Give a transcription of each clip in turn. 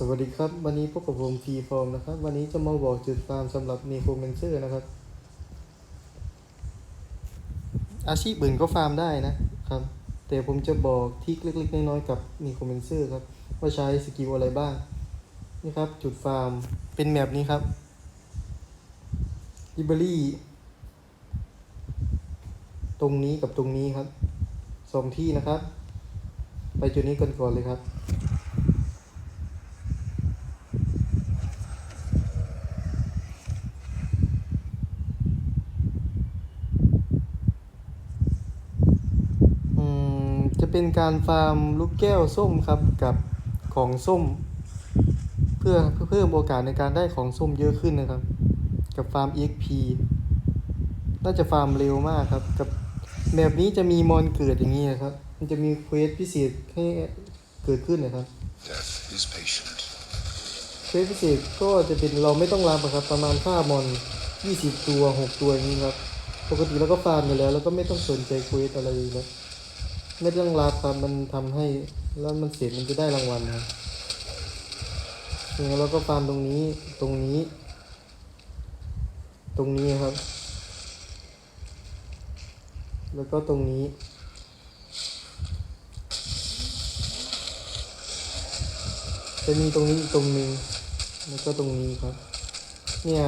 สวัสดีครับ วันนี้พบกับผมฟีฟอร์มนะครับ วันนี้จะมาบอกจุดฟาร์มสำหรับนีโคเมนเซอร์นะครับ อาชีพอื่นก็ฟาร์มได้นะครับ แต่ผมจะบอกทิกเล็ก ๆ น้อยๆกับนีโคเมนเซอร์ครับ ว่าใช้สกิลอะไรบ้าง นี่ครับ จุดฟาร์มเป็นแบบนี้ครับลิเบอรี่ตรงนี้กับตรงนี้ครับสองที่นะครับ ไปจุดนี้ก่อนก่อนๆเลยครับ จะเป็นการฟาร์มลูกแก้วส้มครับกับของส้มเพื่อเพื่อเพิ่มโอกาสในการได้ของส้มเยอะขึ้นนะครับ กับฟาร์ม EXP น่าจะฟาร์มเร็วมากครับ กับแบบนี้จะมีมอนเกิดอย่างนี้นะครับ มันจะมีเควสพิเศษให้เกิดขึ้นนะครับ Death is patient. เควสพิเศษก็จะเป็นเราไม่ต้องรับอะครับ ประมาณค่ามอน 20 ตัว 6 ตัวอย่างนี้ครับ ปกติเราก็ฟาร์มอยู่แล้ว แล้วก็ไม่ต้องสนใจเควสอะไรเลยครับ ไม่ต้องรับครับมันทำให้ แล้วมันเสร็จมันจะได้รางวัลครับอย่างนั้นเราก็ฟาร์มตรงนี้ตรงนี้ ตรงนี้ครับ แล้วก็ตรงนี้จะมีตรงนี้อีกตรงหนึ่งแล้วก็ตรงนี้ครับ เนี่ย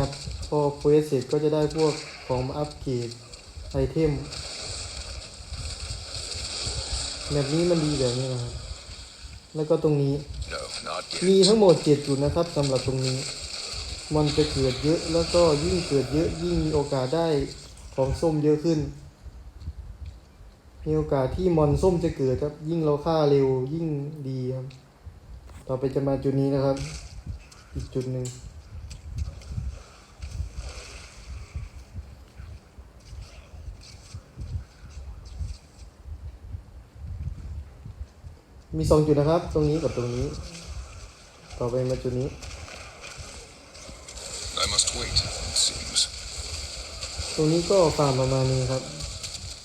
พอเควสเสร็จก็จะได้พวกของอัปเกรดไอเทม แบบนี้มันดีแบบนี้นะครับ แล้วก็ตรงนี้ No, not มี yet. ทั้งหมดเจ็ดจุดนะครับสำหรับตรงนี้ มันจะเกิดเยอะแล้วก็ยิ่งเกิดเยอะยิ่งมีโอกาสได้ของส้มเยอะขึ้น มีโอกาสที่มอนส้มจะเกิดครับ ยิ่งเราฆ่าเร็วยิ่งดีครับ ต่อไปจะมาจุดนี้นะครับ อีกจุดหนึ่ง มีสองจุดนะครับ ตรงนี้กับตรงนี้ ต่อไปมาจุดนี้ I must wait, it seems. ตรงนี้ก็ฟาร์มประมาณนี้ครับ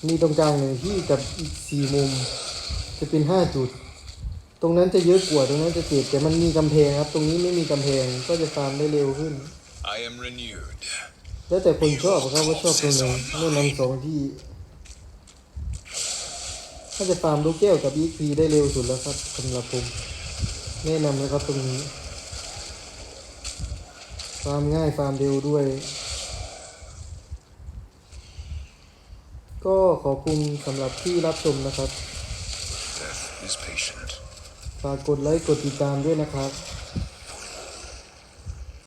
มีตรงกลางหนึ่งที่กับอีกสี่มุม จะเป็นห้าจุด ตรงนั้นจะเยอะกว่าตรงนั้นจะเจ็ดแต่มันมีกำแพงครับ ตรงนี้ไม่มีกำแพงก็จะฟาร์มได้เร็วขึ้น I am renewed. แล้วแต่คนชอบครับว่าชอบตรงไหนแนะนำสองที่ ถ้าจะฟาร์มลูกแก้วกับ EXP ได้เร็วสุดแล้วครับสำหรับผมแนะนำนะครับตรงนี้ ฟาร์มง่ายฟาร์มเร็วด้วย ก็ขอบคุณสำหรับที่รับชมนะครับ Death is patient. ฝากกดไลค์กดติดตามด้วยนะครับ